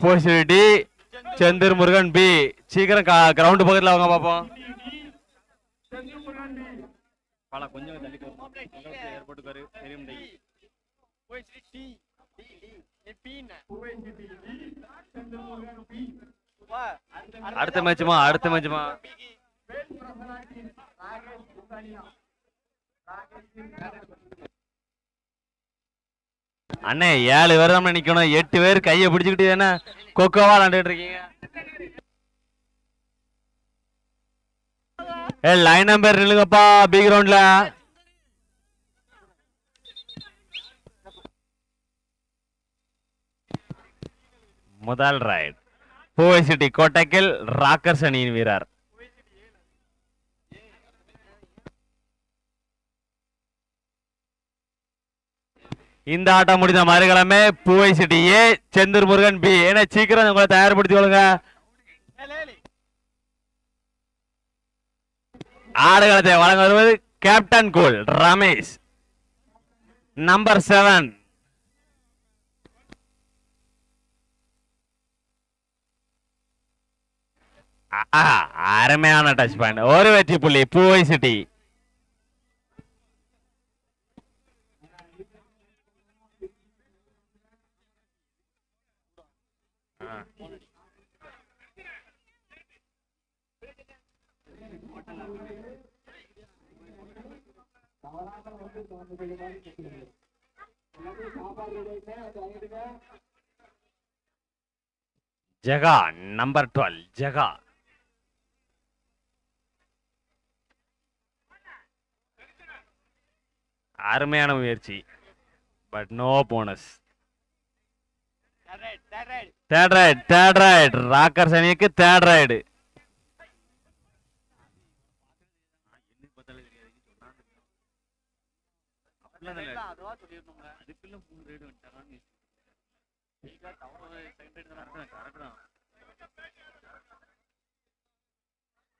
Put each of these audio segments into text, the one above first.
Poster D Senthur Murugan B. சீக்கிரம் ground பக்கத்துல வாங்க பாப்போம். பாலா கொஞ்சம் தள்ளி ஏற்பட்டுக்காரு தெரியும் அடுத்த மேட்சுமா அடுத்த மேட்சுமா அண்ணே ஏழு பேர் தான் நிக்கணும். எட்டு பேர் கையை பிடிச்சுக்கிட்டு தானே கொக்கோவா விளாண்டுட்டு இருக்கீங்க? ஏ லைன் நம்பர் நில்லுங்கப்பா பி கிரவுண்ட்ல முதல் ரைட் பூவை சிட்டி கோட்டக்கில் ராக்கர்ஸ் அணியின் வீரர். இந்த ஆட்டம் முடிந்த மறுகிழமை Poovai city A Senthur Murugan B. ஏன்னா சீக்கிரம் உங்களை தயார்படுத்தி கொள்ளுங்க. ஆடுகளத்தை வழங்குவது கேப்டன் கோல் ரமேஷ். நம்பர் செவன் அருமையான டச் பாயிண்ட் ஒரு வெற்றி புள்ளி Poovai city. Jega number twelve Jega. அருமையான முயற்சி. But no bonus third raid third raid rocker சனிக்கு third raid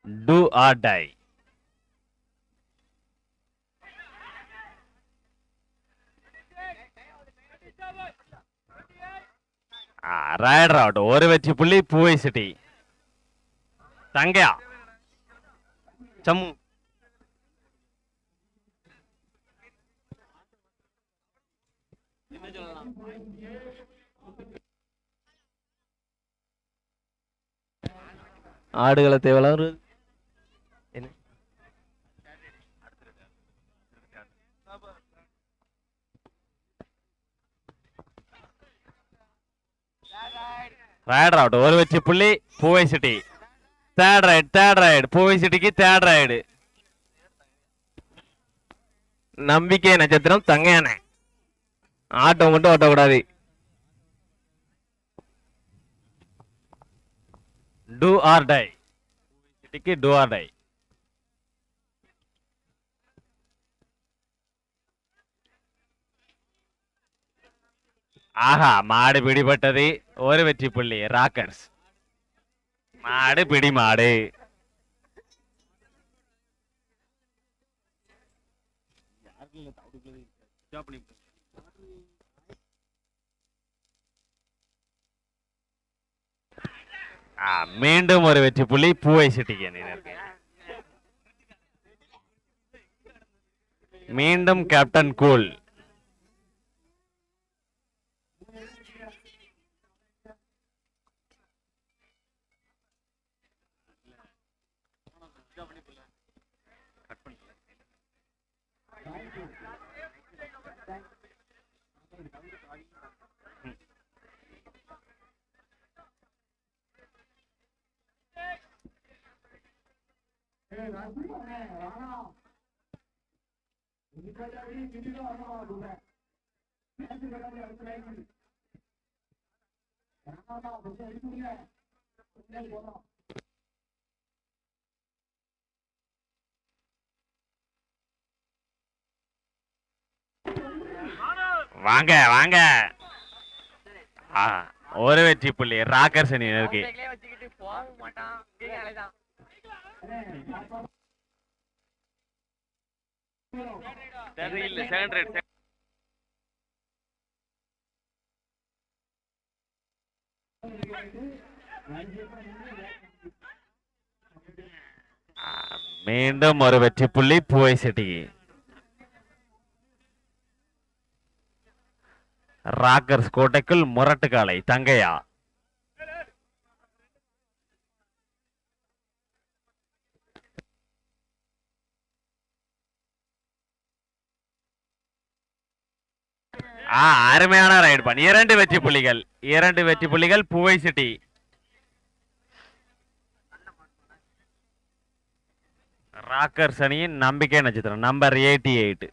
do or die raider out ஒரு வெற்றி புள்ளி பூவை சிட்டி தங்கையா சம்மு ஆடுகளத்தை வளரு என்ன? அவுட் ஒரு வெற்றி புள்ளி Poovai city third raid third raid Poovai சிட்டிக்கு தேர்ட் ரைடு நம்பிக்கை நட்சத்திரம் தங்கையானே. ஆட்டம் மட்டும் ஓட்டக்கூடாது. டூ ஆர் டை சிட்டிக்கு டூ ஆர் டை ஆஹா மாடு பிடிபட்டது. ஒரு வெற்றி புள்ளி ராக்கர்ஸ் மாடு பிடி மாடு. ஆ, மீண்டும் ஒரு வெற்றி புள்ளி பூவை சிட்டிக்கு அணியினருக்கு மீண்டும் கேப்டன் கூல் வாங்க வாங்க. ஆ, ஒரு வெற்றி புள்ளி. ராக்கர்ஸ் அணியினருக்கு வச்சுக்கிட்டு போக மாட்டான். தான் தெரியல செகண்ட் மீண்டும் ஒரு வெற்றி புள்ளி பூவை சிட்டி. ராக்கர்ஸ் கோட்டைக்குள் முரட்டு காலை தங்கையா? ஆ அருமையான ரைடு பண்ணி இரண்டு வெற்றி புள்ளிகள். இரண்டு வெற்றி புள்ளிகள் புவை சிட்டி. ராக்கர் சனியின் நம்பிக்கை நட்சத்திரம் நம்பர் எயிட்டி எயிட்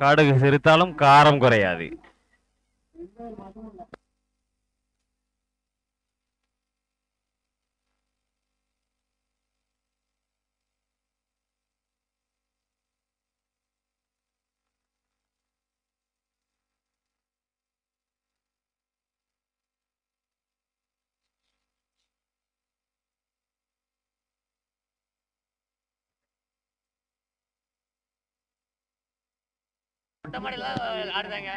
கடுகு சிரித்தாலும் காரம் குறையாது. மொட்டை மாடியில ஆடுதாங்க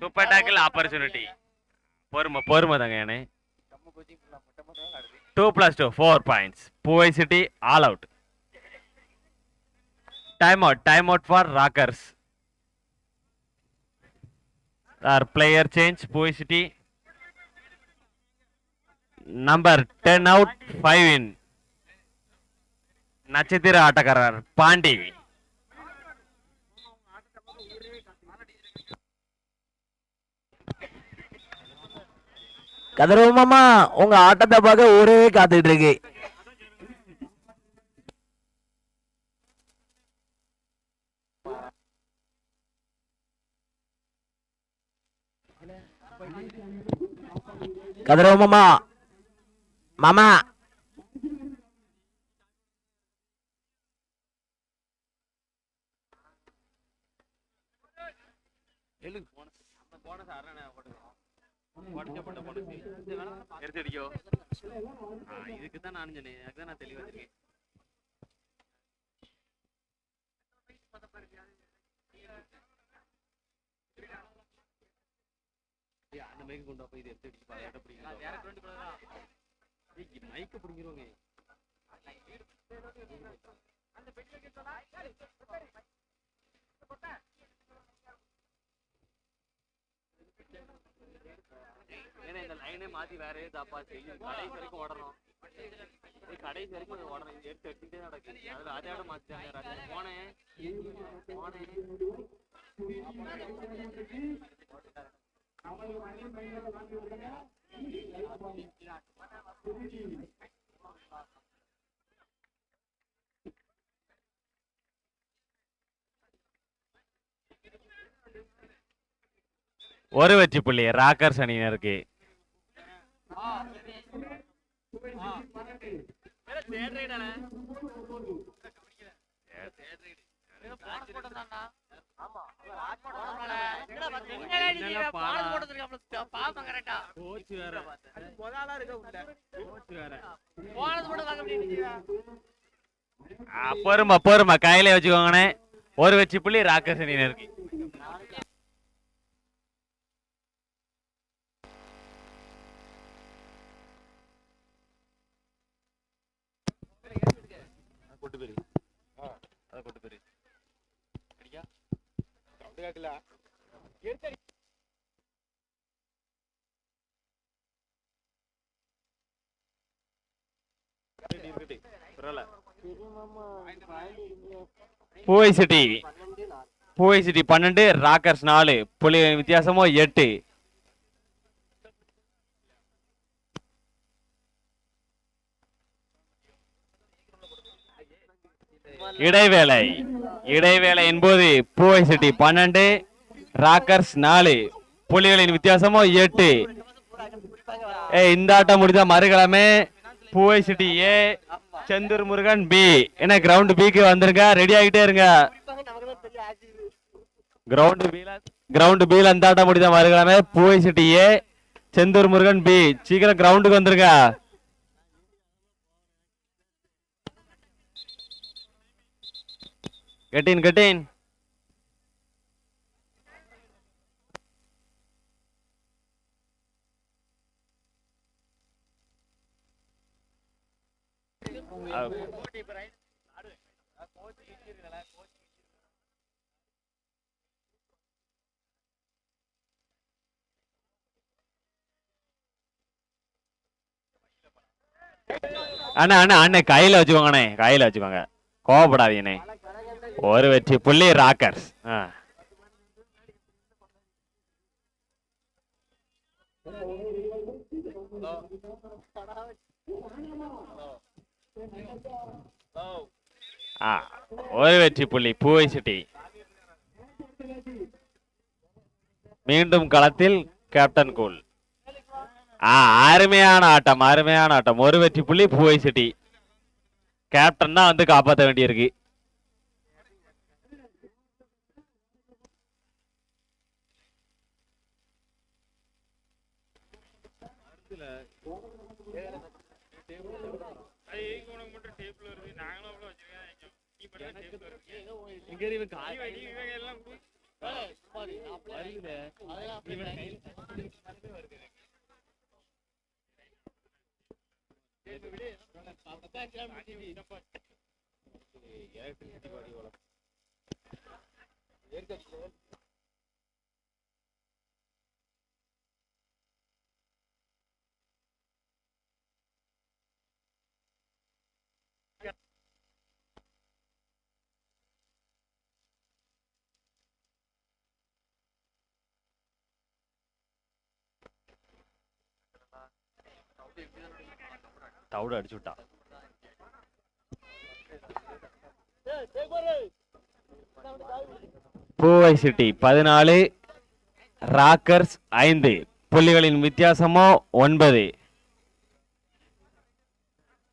சூப்பர் டாக்கில் ஆப்பர்ச்சுனிட்டி பொறுமை பொறுமை தாங்க ஏனே two plus two four points Poovai city all out time out time out for rockers are player change Poovai city number ten out five in நட்சத்திர ஆட்டக்காரர் பாண்டி கதிரவமாமா உங்க ஆட்டத்தை பார்க்க ஊரே காத்துட்டு இருக்கு கதிரவமாமா மாமா மாமா இதுக்கு தான் நான் சொன்னேன். அதுக்கு தான் நான் தெளிவா வச்சிருக்கேன் அந்த மைக்கு கொண்டு போய் இது எடுத்து அடிச்சு பாரு எட்ட பிடிக்கிறோம் மைக்க பிடிக்கிறோங்க ஏன்னா இந்த லைனே மாத்தி வேற ஏதாவது தப்பா செய்யும் கடைசி வரைக்கும் ஓடணும். கடைசி வரைக்கும் இது ஓடணும். இது எடுத்து எடுத்துட்டே நடக்கு. அதுல அதை மாத்திட்டாங்க ராஜா. போனேன் போனேன் ஒரு வெற்றி புள்ளி. ராக்கர்ஸ் அணியினருக்கு. பொறுமை பொறுமை கையில வச்சுக்கோங்கண்ணே. ஒரு வெற்றி புள்ளி ராக்கர்ஸ் அணியினருக்கு கொட்டு பேரு அதை கொட்டு பேரு அடியா பூவை சிட்டி. பூவை சிட்டி பன்னெண்டு ராக்கர்ஸ் நாலு. புள்ளி வித்தியாசமோ எட்டு. இடைவேளை. இடைவேளை என்பது பூவை சிட்டி பன்னெண்டு ராக்கர்ஸ் நாலு. புலிகளின் வித்தியாசமோ எட்டு. ஏ இந்த ஆட்டம் முடிஞ்சா மறுகிழமை Poovai city A Senthur Murugan B. என்ன கிரவுண்ட் பிக்கு வந்துருங்க? ரெடி ஆகிட்டே இருங்க. கிரவுண்ட் பில கிரவுண்ட் பில இந்த ஆட்டம் முடிஞ்சா மறுகிழமை Poovai city A Senthur Murugan B. சீக்கிரம் கிரவுண்டுக்கு வந்துருங்க. கட்டின் கட்டின். அண்ணா அண்ணா அண்ணே கையில வச்சுக்கோங்கண்ணே கையில வச்சுக்கோங்க. கோவப்படாதீங்கண்ணே. ஒரு வெற்றி. புள்ளி ராக்கர்ஸ் ஆ. ஆ. ஒரு வெற்றி புள்ளி. பூவை சிட்டி மீண்டும் களத்தில் கேப்டன் கூல் ஆ அருமையான ஆட்டம் அருமையான ஆட்டம். ஒரு வெற்றி புள்ளி பூவை சிட்டி கேப்டன் தான் வந்து காப்பாற்ற வேண்டியிருக்கு. உனக்கு மட்டும் டேப்ல இருக்கு. நாங்களும் அவ்வளவு காய் வடி எல்லாம் வருது எனக்கு. தவிட அடிச்சு விட்டா பூவை சிட்டி பதினாலு ராக்கர்ஸ் ஐந்து. புள்ளிகளின் வித்தியாசமோ ஒன்பது.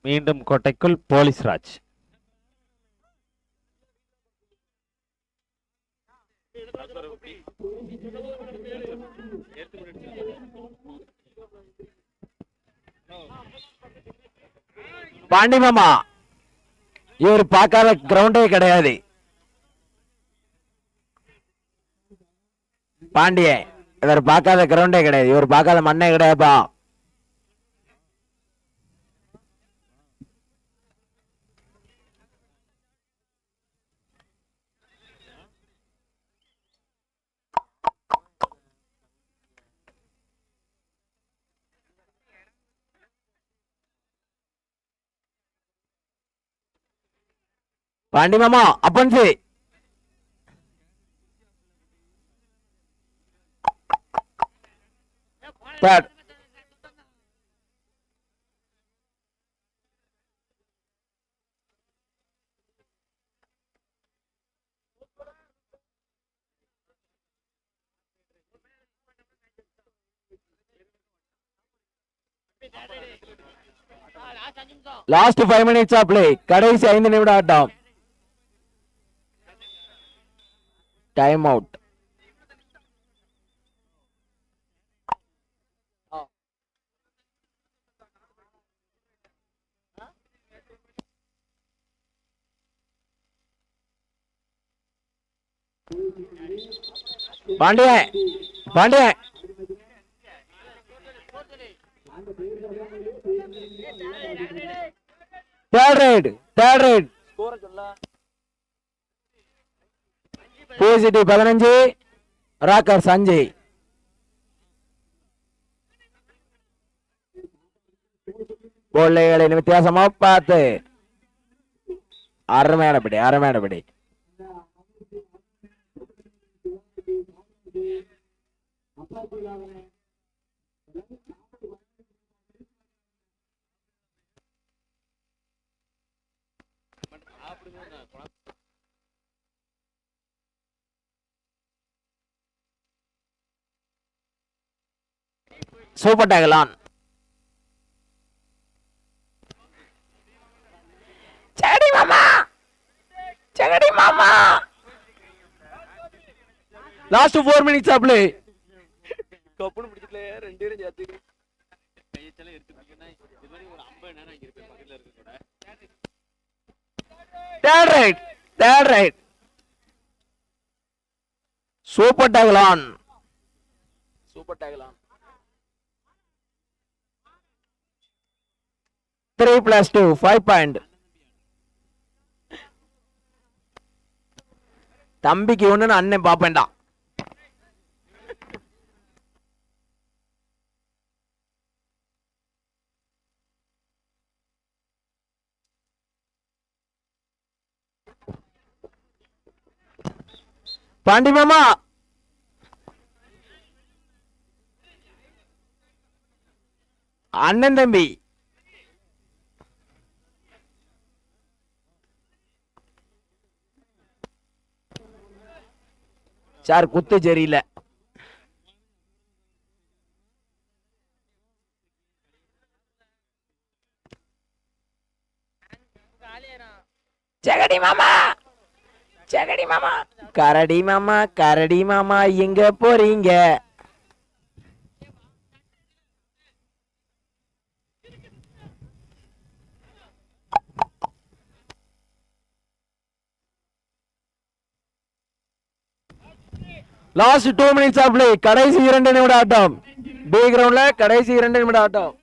மீண்டும் கோட்டைக்குள் போலீஸ் ராஜ். பாண்டி மாமா இவர் பார்க்காத கிரவுண்டே கிடையாது. பாண்டிய இவர் பார்க்காத கிரவுண்டே கிடையாது. இவர் பார்க்காத மண்ணே கிடையாதுப்பா. பாண்டி மாமா அப்பன்சு third last five minutes of play கடைசி ஐந்து நிமிட ஆட்டம். டைம் அவுட் பாண்டிய Pandya. Third raid third raid Poovai city பதினஞ்சு ராக்கர் சஞ்சய். பிள்ளைகளின் வித்தியாசமா பார்த்து. அருமையான அருமையானபடி அருமையான சூப்பர் டேகலான். செகடி மாமா! செகடி மாமா! லாஸ்ட் ஃபோர் மினிட்ஸ் அப்ளே கப்புன்னு பிடிச்சிட்டு ரெண்டு பேரும் சேர்த்து. கையச்செல்லாம் எடுத்துக்கிட்டீங்கன்னா இது மாதிரி ஒரு ஐம்பது நேரம் இங்கே இருப்பேன் பக்கத்தில் இருக்க கூட. Third raid third raid super டேகலான். Super டேகலான். Three plus two 5 point. தம்பிக்கு ஒன்று அண்ணன் பார்ப்பேன்டா பாண்டி மாமா. அண்ணன் தம்பி. சார் குத்து சரியில்லை. ஜெகடி மாமா! ஜெகடி மாமா! கரடி மாமா கரடி மாமா எங்க போறீங்க? Last two minutes of play கடைசி இரண்டு நிமிட ஆட்டம். பி கிரவுண்ட்ல கடைசி இரண்டு நிமிட ஆட்டம்.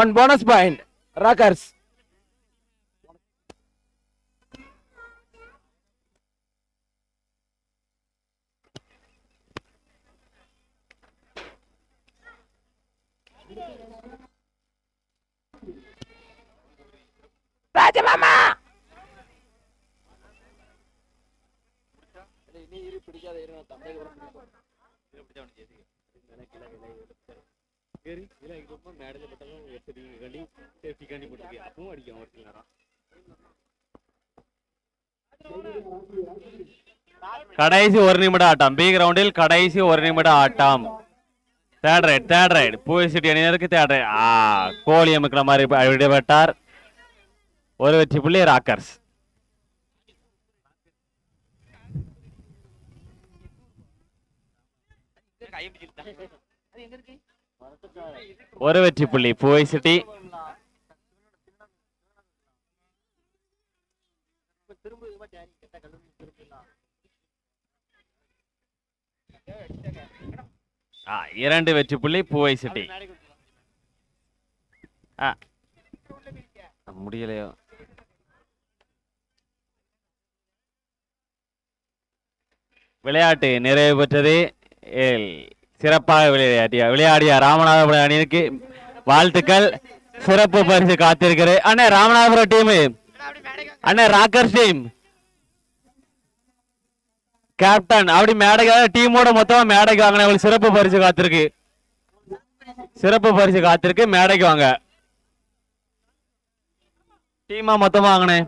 ஒன் போனஸ் பாயிண்ட் ராக்கர்ஸ் கடைசி ஒரு நிமிட ஆட்டம். பி கிரவுண்டில் கடைசி ஒரு நிமிட ஆட்டம். Third raid third raid Poovai city அணியினருக்கு தேர்ட் ரைட் ஆ கோழி அமைக்கிற மாதிரி விடுபட்டார். ஒரு வெற்றி புள்ளி ராக்கர்ஸ் ஒரு வெற்றி புள்ளி பூவை சிட்டி ஆ, இரண்டு வெற்றி புள்ளி பூவை சிட்டி. ஆ. முடியலையோ? விளையாட்டு நிறைவு பெற்றது. ஏல், சிறப்பாக விளையாடிய விளையாடிய ராமநாதபுரம் அணியிற்கு வாழ்த்துக்கள். சிறப்பு பரிசு காத்திருக்கிறது. அண்ணே ராமநாதபுரம் டீம் அண்ணே ராக்கர்ஸ் டீம் கேப்டன் அப்படி மேடைக்கு டீமோட மொத்தமா மேடைக்கு வாங்கின உங்களுக்கு சிறப்பு பரிசு காத்திருக்கு. சிறப்பு பரிசு காத்திருக்கு. மேடைக்கு வாங்க. டீமா மொத்தமா வாங்கினேன்